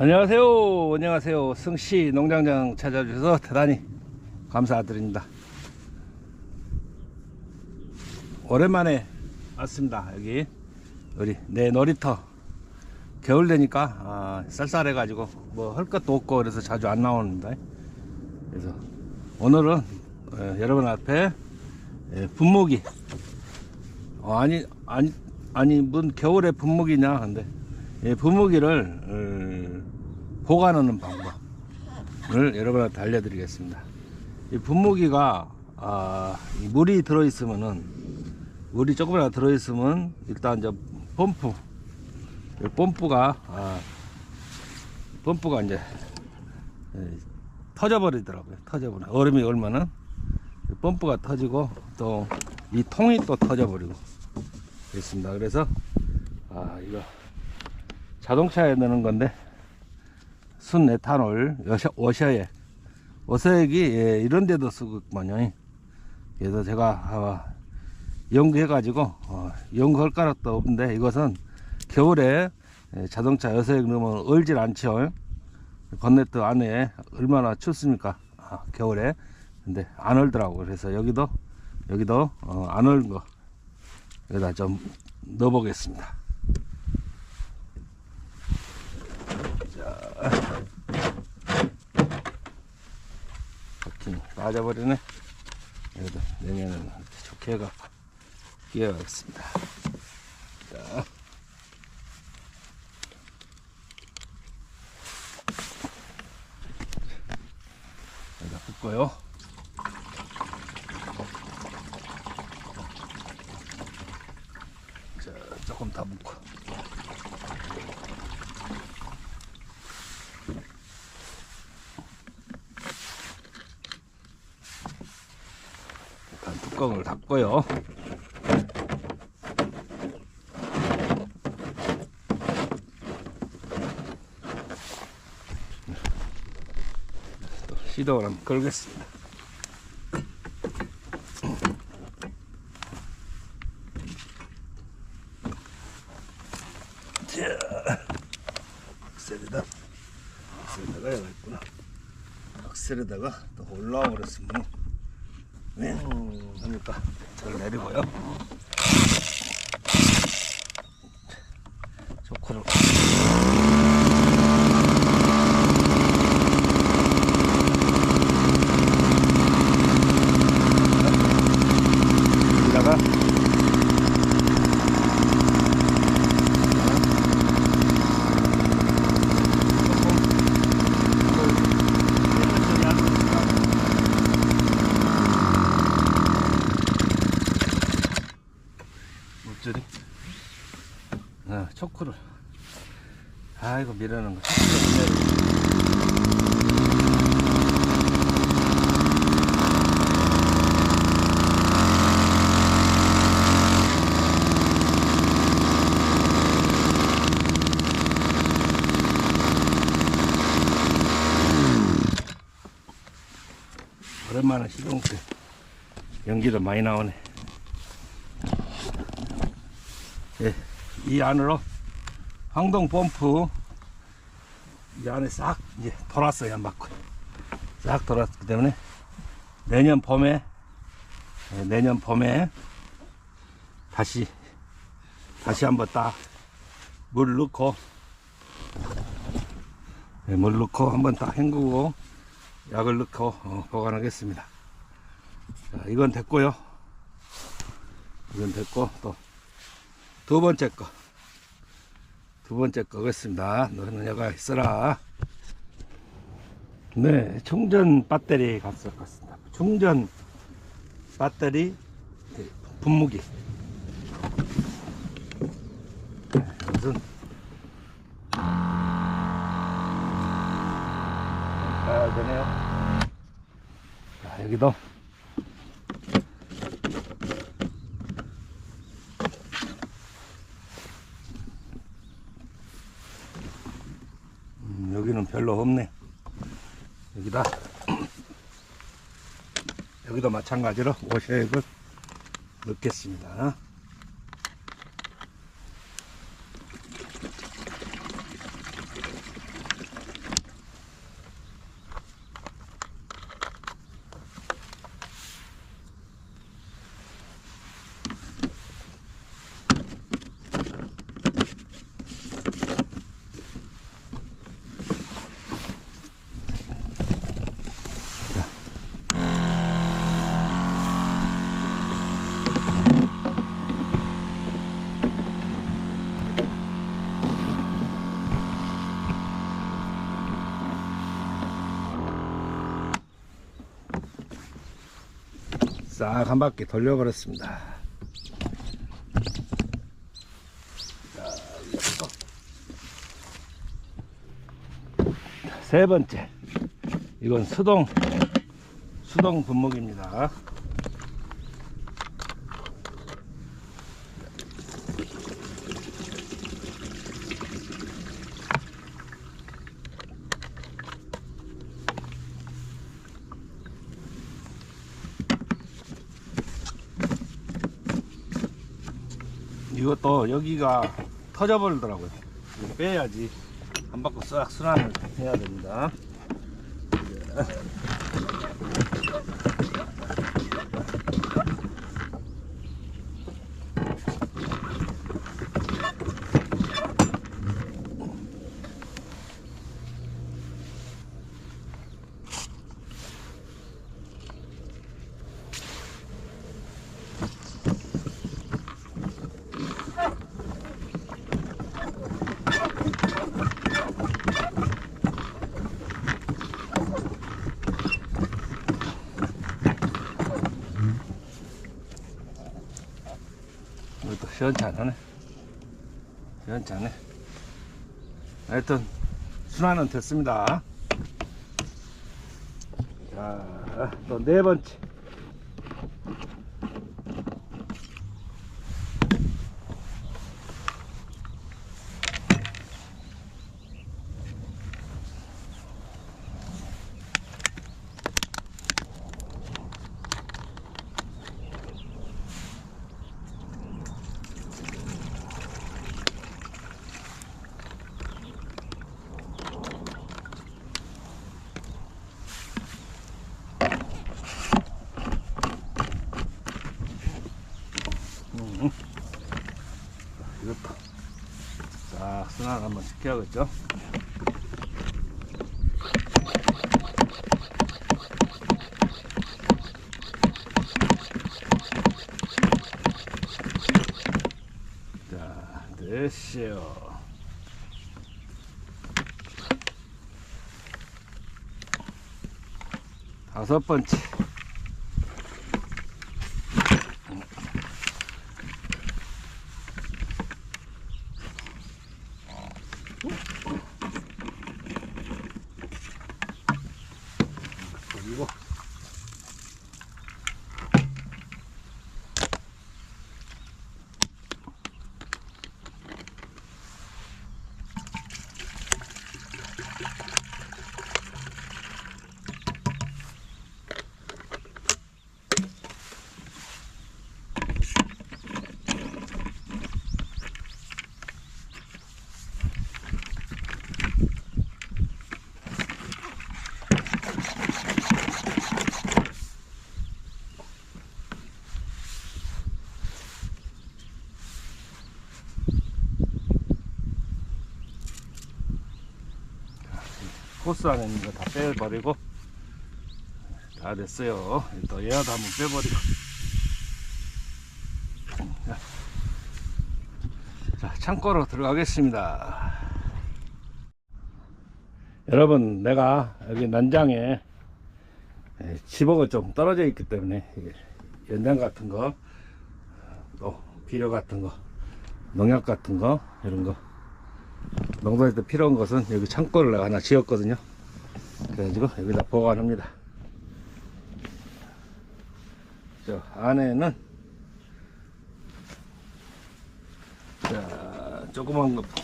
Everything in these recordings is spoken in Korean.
안녕하세요. 안녕하세요. 승씨 농장장 찾아주셔서 대단히 감사드립니다. 오랜만에 왔습니다. 여기 우리 내 놀이터 겨울 되니까 아, 쌀쌀해 가지고 뭐 할 것도 없고 그래서 자주 안 나오는데 그래서 오늘은 어, 여러분 앞에 예, 분무기 어, 아니 아니 아니 뭔 겨울에 분무기냐 근데 예, 분무기를 어, 보관하는 방법을 여러분한테 알려드리겠습니다. 이 분무기가 아, 이 물이 들어 있으면은 물이 조금이라도 들어 있으면 일단 이제 펌프 이 펌프가 아, 펌프가 이제 예, 터져버리더라고요. 터져버려 얼음이 얼마는 이 펌프가 터지고 또 이 통이 또 터져버리고 그렇습니다. 그래서 아 이거 자동차에 넣는 건데 순에탄올 워셔액 워셔액이 예, 이런 데도 쓰고만요. 그래서 제가 아, 연구해 가지고 어, 연구할 까락도 없는데 이것은 겨울에 예, 자동차 여셔액 넣으면 얼질 않죠 건네트 안에 얼마나 춥습니까? 아, 겨울에. 근데 안 얼더라고 그래서 여기도 여기도 어, 안 얼은 거 여기다 좀 넣어 보겠습니다 바퀴 빠져버리네. 여기도 내년에는 좋게 해가 끼워가겠습니다. 자. 여기다 붓고요. 자 조금 더 붓고 일단 뚜껑을 닫고요. 또 시동을 한번 걸겠습니다. 악셀에다가 또 올라와 버렸으면 네, 하니까 저를 내리고요. 초코를 여기다가 물줄이 아, 초크를 아이고 미라는 거. 오랜만에 시동 때 연기도 많이 나오네. 예, 이 안으로 황동 펌프 이 안에 싹 이제 돌았어요 한 바퀴. 싹 돌았기 때문에 내년 봄에 예, 내년 봄에 다시 다시 한번 딱 물 넣고 예, 물 넣고 한번 딱 헹구고 약을 넣고 어, 보관하겠습니다. 자, 이건 됐고요. 이건 됐고 또 두 번째 거. 두 번째 거겠습니다. 너는 여가 있어라. 네, 충전 배터리 갔을 것 같습니다. 충전 배터리 네, 분무기. 네, 무슨 가야 되네요. 자, 여기도 음, 여기는 별로 없네. 여기다. 여기도 마찬가지로 오색을 넣겠습니다. 싹 한 바퀴 돌려버렸습니다. 세 번째. 이건 수동, 수동 분무기입니다. 이것도 여기가 터져버리더라고요. 빼야지 한 바퀴 싹 순환을 해야 됩니다. 시원찮네. 시원찮네. 하여튼, 순환은 됐습니다. 자, 또 네 번째. 음. 이것도 싹 시켜야겠죠? 자, 됐어요. 다섯 번째. 그리고 코스 안에 있는 거 다 빼버리고 다 됐어요. 또 얘도 한번 빼버리고. 자, 자 창고로 들어가겠습니다. 여러분, 내가 여기 난장에 에, 집어가 좀 떨어져 있기 때문에 연장 같은 거, 또 비료 같은 거, 농약 같은 거 이런 거 농사할 때 필요한 것은 여기 창고를 내가 하나 지었거든요. 그래가지고 여기다 보관합니다. 저 안에는 자 조그만 것부터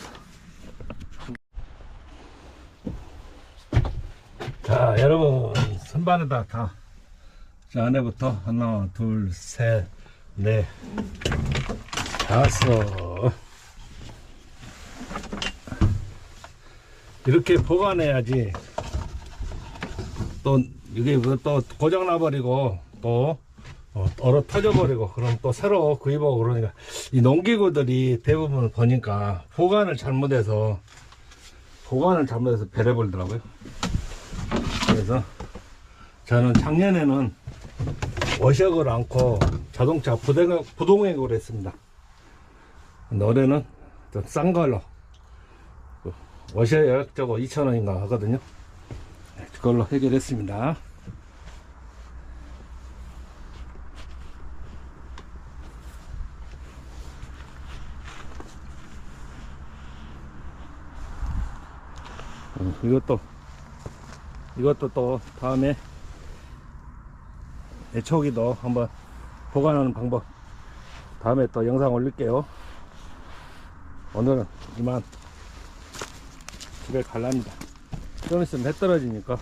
자 여러분 선반에다 다 자, 안에부터 하나 둘셋넷 다섯 이렇게 보관해야지. 또 이게 뭐또 고장 나버리고 또 어, 얼어 터져버리고 그럼 또 새로 구입하고 그러니까 이 농기구들이 대부분 보니까 보관을 잘못해서 보관을 잘못해서 배려버리더라고요. 그래서 저는 작년에는 워셔을 않고 자동차 부동, 부동액으로 했습니다. 근데 올해는 좀 싼 걸로 워셔 약 저거 2,000원인가 하거든요. 네, 그걸로 해결했습니다. 음, 이것도 이것도 또 다음에 애초기도 한번 보관하는 방법 다음에 또 영상 올릴게요. 오늘은 이만. 집에 갈랍니다. 좀 있으면 해 떨어지니까.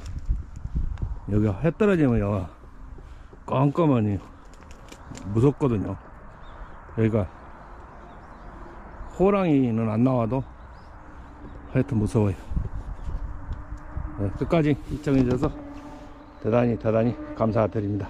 여기 해 떨어지면 요 껌껌하니 무섭거든요. 여기가 호랑이는 안 나와도 하여튼 무서워요. 네, 끝까지 시청해주셔서 대단히 대단히 감사드립니다